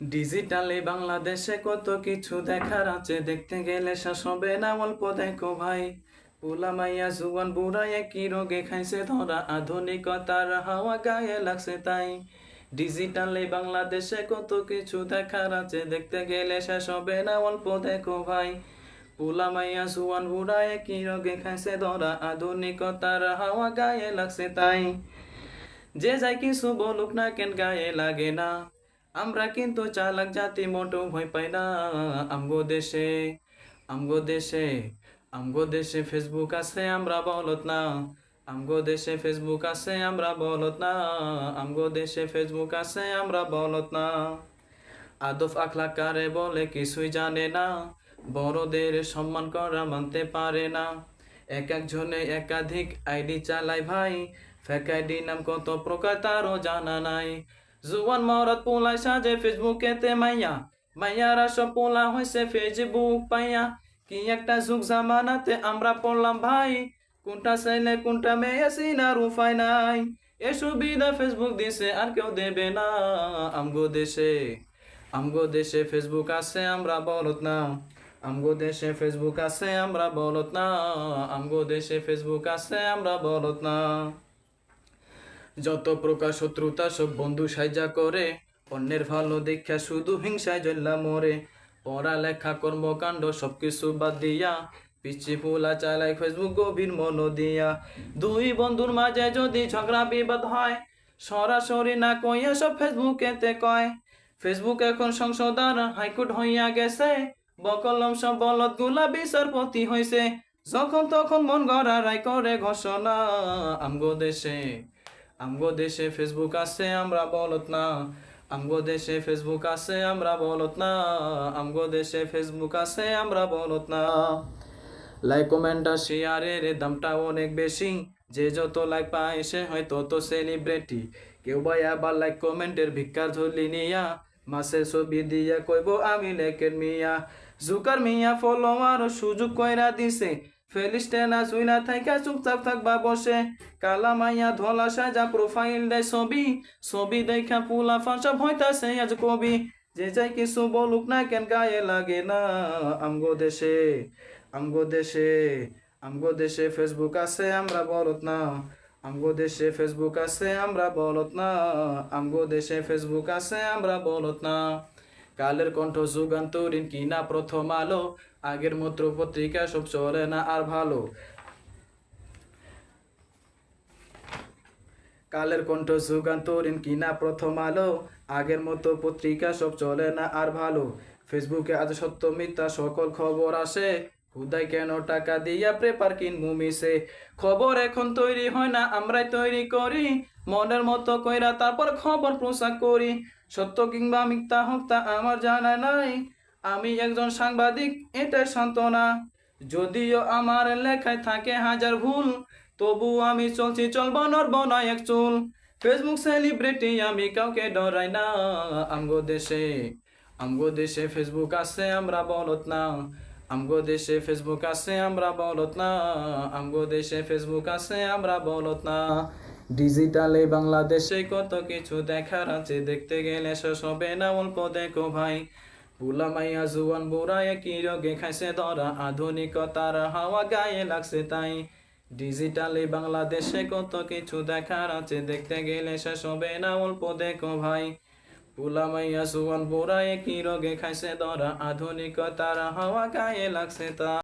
ডিজিটালে বাংলাদেশে কত কিছু দেখার আছে, দেখতে গেলে শেষ হবে না অল্প, দেখো ভাই। পোলা মাইয়া জুয়ান বুড়া একই রোগে খাইছে, ধরা আধুনিকতার হাওয়া গায়ে লাগছে তাই। ডিজিটালে বাংলাদেশে কত কিছু দেখার আছে, দেখতে গেলে শেষ হবে না অল্প, দেখো ভাই। পোলা মাইয়া জুয়ান বুড়া একই রোগে খাইছে, ধরা আধুনিকতার হাওয়া গায়ে লাগছে তাই। যে যাই কিছু বলুক না কেন, গায়ে লাগে না। আমরা কিন্তু চালাক জাতি মোটো ভয় পাই না। আমগো দেশে আমগো দেশে আমগো দেশে ফেসবুক আছে, আমরা বলত না। আমগো দেশে ফেসবুক আছে, আমরা বলত না। আমগো দেশে ফেসবুক আছে, আমরা বলত না। আদফ আখলা কারে বলে কিছুই জানে না। বড়দের সম্মান করা মানতে পারে না। এক একজনে একাধিক আইডি চালায় ভাই। ফেক আইডি নাম কত প্রকার তারও জানা নাই। জুয়ান মরত পোলাই সাজে ফেসবুকেতে মাইয়া। মাইয়ারা সব পোলা হয়েছে ফেসবুক পাইয়া। কি একটা যুগ জামানাতে আমরা পড়লাম ভাই। কোনটা চাইলে, কোনটা মেয়ে সিনার উপায় নাই। এ সুবিধা ফেসবুক দিছে, আর কেউ দেবে না আমগো দেশে। আমগো দেশে ফেসবুক আছে, আমরা বলত না। আমগো দেশে ফেসবুক আছে, আমরা বলত না। আমগো দেশে ফেসবুক আছে, আমরা বলত না। যত প্রকার শত্রুতা সব বন্ধু সাইজা করে। অন্যের ভালো দেখা শুধু হিংসায় জ্বললা মরে। পড়ালেখা, কর্মকাণ্ড, সবকিছু বাদ দিয়া পিছি ফুলা চালায় ফেসবুক গভীর মন দিয়া। দুই বন্ধুর মাঝে যদি ঝগড়া, বিবাদ হয়, সরাসরি না কইয়া সব ফেসবুকেতে কয়। ফেসবুক এখন সংশোধন, হাইকোর্ট হইয়া গেছে। বকলম সব বলদগুলা বিচারপতি হইছে। যখন তখন মন গড়া রায় করে ঘোষণা আমগো দেশে। আমগো দেশে ফেসবুক আছে, আমরা বলত না। আমগো দেশে ফেসবুক আছে, আমরা বলত না। আমগো দেশে ফেসবুক আছে, আমরা বলত না। লাইক কমেন্ট আর শেয়ারের দামটা অনেক বেশি। যে যত লাইক পায়, সে হয় তত সেলিব্রিটি কেউ বা আবার লাইক কমেন্টের ভিক্ষার ঝুলি নিয়া মাসের ছবি দিয়া কইব, আমি লেকের মিয়া। জুকার মিয়া ফলোয়ার সুযোগ কইরা দিছে। ফেলিস্টেনা সুইনা থাইকা চুপচাপ থাকবা বসে। কালা মাইয়া ধলা সাজা প্রোফাইল দেয় ছবি। ছবি দেখা পুলা ফাঁসা হইতাছে আজ কবি। যে যাই কিছু বলুক না কেন গায়ে লাগে না। আমগো দেশে আমগো দেশে আমগো দেশে ফেসবুক আছে, আমরা বলত না। আমগো দেশে ফেসবুক আছে, আমরা বলত না। আমগো দেশে ফেসবুক আছে, আমরা বলত না। কালের কণ্ঠ যুগান্তরীণ কিনা প্রথম আলো? আগের মতো পত্রিকা সব চলে না আর ভালো? কালের কণ্ঠ যুগান্তরীণ কিনা প্রথম আলো? আগের মতো পত্রিকা সব চলে না আর ভালো? ফেসবুকে আজ সত্য মিথ্যা সকল খবর আসে। হুদাই কেন টাকা দিয়া পেপার কিনবো মিশে খবর এখন তৈরি হয় না, আমরাই তৈরি করি। মনের মতো কইরা তারপর খবর প্রচার করি। সত্য কিংবা মিথ্যা হোক তা আমার জানা নাই। আমি একজন সাংবাদিক, এটাই সান্ত্বনা। যদিও আমার লেখায় থাকে হাজার ভুল, তবু আমি চলছি চলব নড়ব না এক চুল। ফেসবুক সেলিব্রিটি আমি কাউকে ডরাই না, আমগো দেশে। আমগো দেশে ফেসবুক আছে, আমরা বলত না। আমগো দেশে ফেসবুক আছে, আমরা বলত না। আমগো দেশে ফেসবুক আছে, আমরা বলত না। ডিজিটালে বাংলাদেশে কত কিছু দেখার আছে, দেখতে গেলে শেষ হবে না, অল্প দেখো ভাই। পুলা মাইয়া জুয়ান বুড়া একই রোগে খাইছে ধরা, আধুনিকতার হাওয়া গায়ে লাগছে তাই। ডিজিটালে বাংলাদেশে কত কিছু দেখার আছে, দেখতে গেলে শেষ হবে না, অল্প দেখো ভাই। পুলা সুবন বুড়া একই রোগে খাইছে ধরা আধুনিকতার হাওয়া গায়ে লাগছে তা।